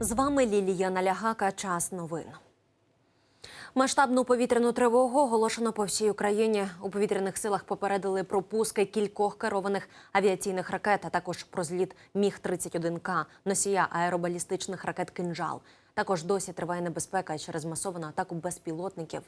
З вами Лілія Налягака. Час новин. Масштабну повітряну тривогу оголошено по всій Україні. У повітряних силах попередили про пуски кількох керованих авіаційних ракет, а також про зліт Міг 31 к носія аеробалістичних ракет Кинжал. Також досі триває небезпека через масовану атаку безпілотників.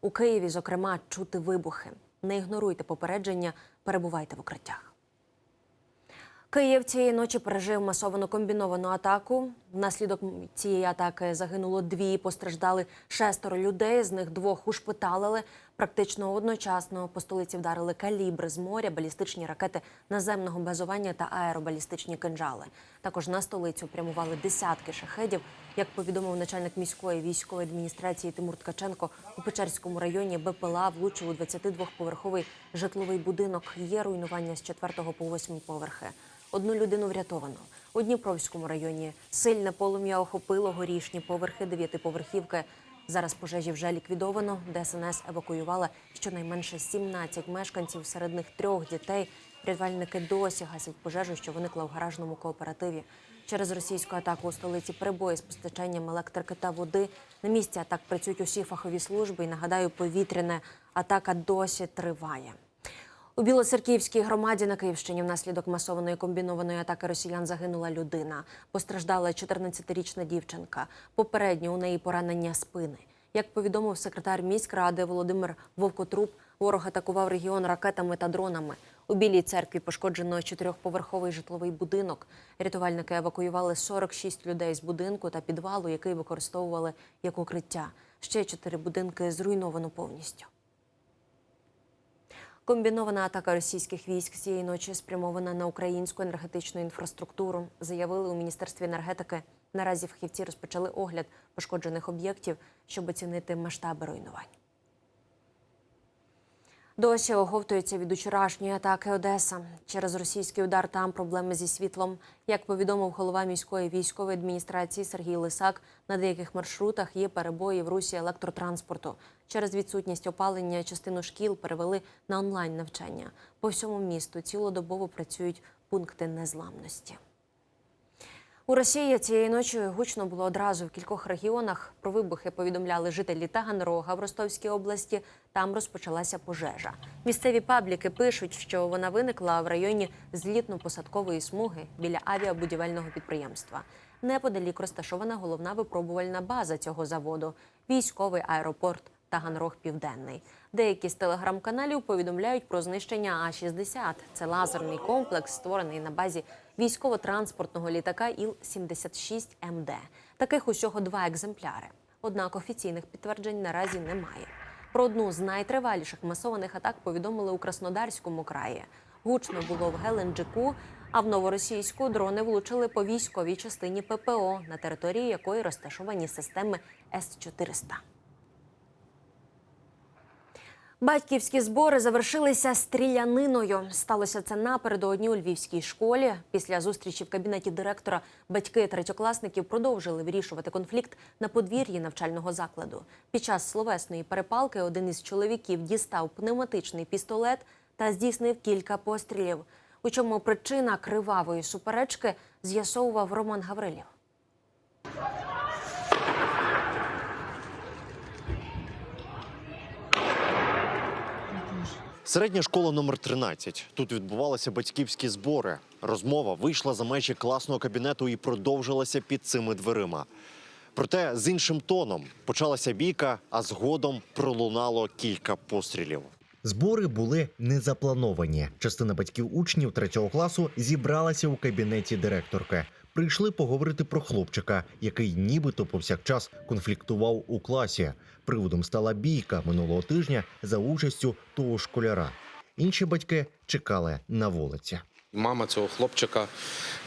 У Києві, зокрема, чути вибухи. Не ігноруйте попередження, перебувайте в укриттях. Київ цієї ночі пережив масовану комбіновану атаку. Внаслідок цієї атаки загинуло дві, постраждали шестеро людей. З них двох ушпиталили. Практично одночасно по столиці вдарили калібри з моря, балістичні ракети наземного базування та аеробалістичні кинжали. Також на столицю прямували десятки шахедів. Як повідомив начальник міської військової адміністрації Тимур Ткаченко, у Печерському районі БПЛА влучив у 22-поверховий житловий будинок. Є руйнування з 4 по 8 поверхи. Одну людину врятовано. У Дніпровському районі сильне полум'я охопило горішні поверхи дев'ятиповерхівки. Зараз пожежі вже ліквідовано. ДСНС евакуювала щонайменше 17 мешканців, серед них трьох дітей. Рятувальники досі гасять пожежу, що виникла в гаражному кооперативі. Через російську атаку у столиці перебої з постачанням електрики та води. На місці атак працюють усі фахові служби. І нагадаю, повітряна атака досі триває. У Білоцерківській громаді на Київщині внаслідок масованої комбінованої атаки росіян загинула людина. Постраждала 14-річна дівчинка. Попередньо у неї поранення спини. Як повідомив секретар міськради Володимир Вовкотруп, ворог атакував регіон ракетами та дронами. У Білій церкві пошкоджено чотирьохповерховий житловий будинок. Рятувальники евакуювали 46 людей з будинку та підвалу, який використовували як укриття. Ще чотири будинки зруйновано повністю. Комбінована атака російських військ цієї ночі спрямована на українську енергетичну інфраструктуру, заявили у міністерстві енергетики. Наразі фахівці розпочали огляд пошкоджених об'єктів, щоб оцінити масштаби руйнувань. Досі оговтується від учорашньої атаки Одеса. Через російський удар там проблеми зі світлом. Як повідомив голова міської військової адміністрації Сергій Лисак, на деяких маршрутах є перебої в русі електротранспорту. Через відсутність опалення частину шкіл перевели на онлайн навчання. По всьому місту цілодобово працюють пункти незламності. У Росії цієї ночі гучно було одразу в кількох регіонах. Про вибухи повідомляли жителі Таганрога в Ростовській області. Там розпочалася пожежа. Місцеві пабліки пишуть, що вона виникла в районі злітно-посадкової смуги біля авіабудівельного підприємства. Неподалік розташована головна випробувальна база цього заводу військовий аеропорт Таганрог Південний. Деякі з телеграм-каналів повідомляють про знищення А-60. Це лазерний комплекс, створений на базі військово-транспортного літака Іл-76МД. Таких усього два екземпляри. Однак офіційних підтверджень наразі немає. Про одну з найтриваліших масованих атак повідомили у Краснодарському краї. Гучно було в Геленджику, а в новоросійську дрони влучили по військовій частині ППО, на території якої розташовані системи С-400. Батьківські збори завершилися стріляниною. Сталося це напередодні у львівській школі. Після зустрічі в кабінеті директора батьки третьокласників продовжили вирішувати конфлікт на подвір'ї навчального закладу. Під час словесної перепалки один із чоловіків дістав пневматичний пістолет та здійснив кілька пострілів. У чому причина кривавої суперечки з'ясовував Роман Гаврилів. Середня школа номер 13. Тут відбувалися батьківські збори. Розмова вийшла за межі класного кабінету і продовжилася під цими дверима. Проте з іншим тоном почалася бійка, а згодом пролунало кілька пострілів. Збори були не заплановані. Частина батьків учнів третього класу зібралася у кабінеті директорки. Прийшли поговорити про хлопчика, який нібито повсякчас конфліктував у класі. Приводом стала бійка минулого тижня за участю того школяра. Інші батьки чекали на вулиці. Мама цього хлопчика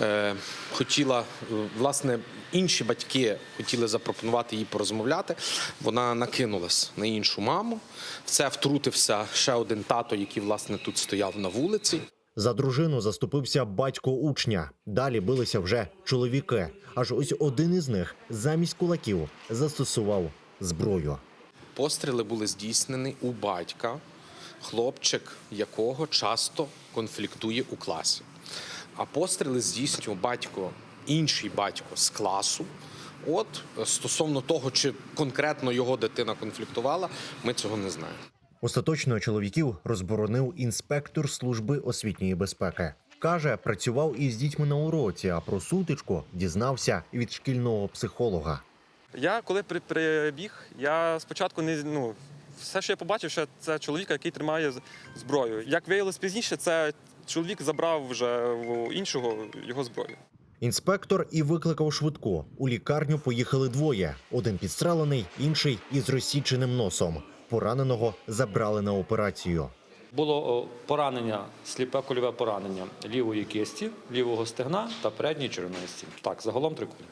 е, хотіла, е, власне, інші батьки хотіли запропонувати їй порозмовляти. Вона накинулась на іншу маму. В це втрутився ще один тато, який власне тут стояв на вулиці. За дружину заступився батько учня. Далі билися вже чоловіки. Аж ось один із них замість кулаків застосував зброю. Постріли були здійснені у батька, хлопчик якого часто конфліктує у класі. А постріли здійснює батько, інший батько з класу От стосовно того, чи конкретно його дитина конфліктувала, ми цього не знаємо. Остаточно чоловіків розборонив інспектор служби освітньої безпеки. Каже, працював із дітьми на уроці, а про сутичку дізнався від шкільного психолога. Я коли при- прибіг, я спочатку не ну. Все, що я побачив, що це чоловік, який тримає зброю. Як виявилось пізніше, це чоловік забрав вже в іншого його зброю. Інспектор і викликав швидку. У лікарню поїхали двоє: один підстрелений, інший із розсіченим носом. Пораненого забрали на операцію. Було поранення, сліпе кульове поранення лівої кисті, лівого стегна та передньої черевної стінки. Так, загалом три кулі.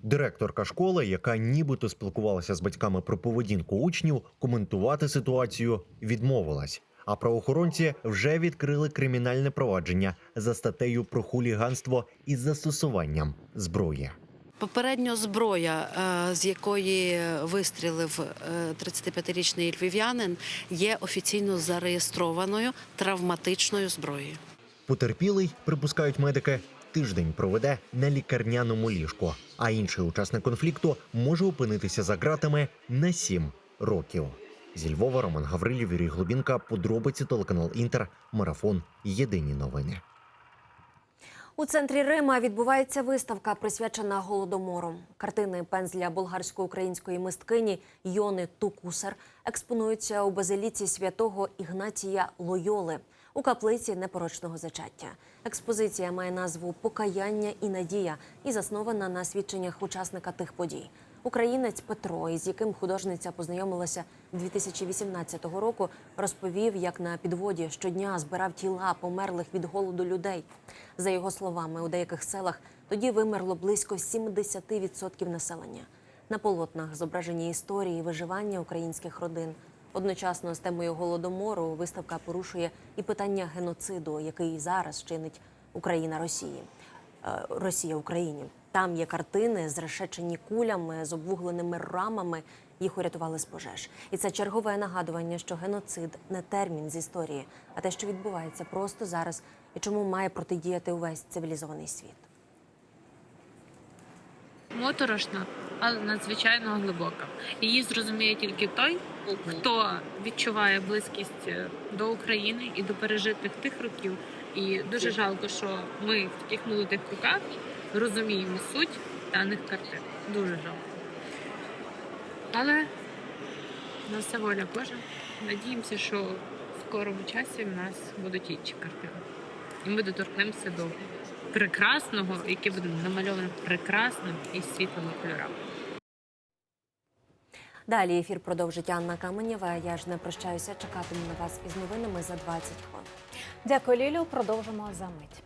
Директорка школи, яка нібито спілкувалася з батьками про поведінку учнів, коментувати ситуацію відмовилась. А правоохоронці вже відкрили кримінальне провадження за статтею про хуліганство із застосуванням зброї. Попередньо зброя, е, з якої вистрілив е, 35-річний львів'янин, є офіційно зареєстрованою травматичною зброєю. Потерпілий, припускають медики, тиждень проведе на лікарняному ліжку, а інший учасник конфлікту може опинитися за ґратами на сім років. Зі Львова Роман Гаврилів, Юрій Глубінка, подробиці телеканал Інтер, марафон. Єдині новини. У центрі Рима відбувається виставка, присвячена голодомору. Картини пензля болгарсько-української мисткині Йони Тукусар експонуються у базиліці святого Ігнатія Лойоли у каплиці непорочного зачаття. Експозиція має назву Покаяння і надія і заснована на свідченнях учасника тих подій. Українець Петро, із яким художниця познайомилася 2018 року, розповів, як на підводі щодня збирав тіла померлих від голоду людей. За його словами, у деяких селах тоді вимерло близько 70% населення. На полотнах зображені історії виживання українських родин. Одночасно з темою голодомору виставка порушує і питання геноциду, який зараз чинить Україна Росії. Е, Росія Україні. Там є картини, зрешечені кулями, з обвугленими рамами. Їх урятували з пожеж. І це чергове нагадування, що геноцид не термін з історії, а те, що відбувається просто зараз, і чому має протидіяти увесь цивілізований світ. моторошна, але надзвичайно глибока. Її зрозуміє тільки той, хто відчуває близькість е, до України і до пережитих тих років. І дуже жалко, що ми в таких молодих руках розуміємо суть даних картин. Дуже жалко. Але на все воля Божа. Надіємося, що в скорому часі в нас будуть інші картини. І ми доторкнемося до прекрасного, яке буде намальоване прекрасним і світлими кольорами. Далі ефір продовжить Анна Каменєва. Я ж не прощаюся. Чекатиму на вас із новинами за 20 хвилин. Дякую, Лілю. Продовжимо за мить.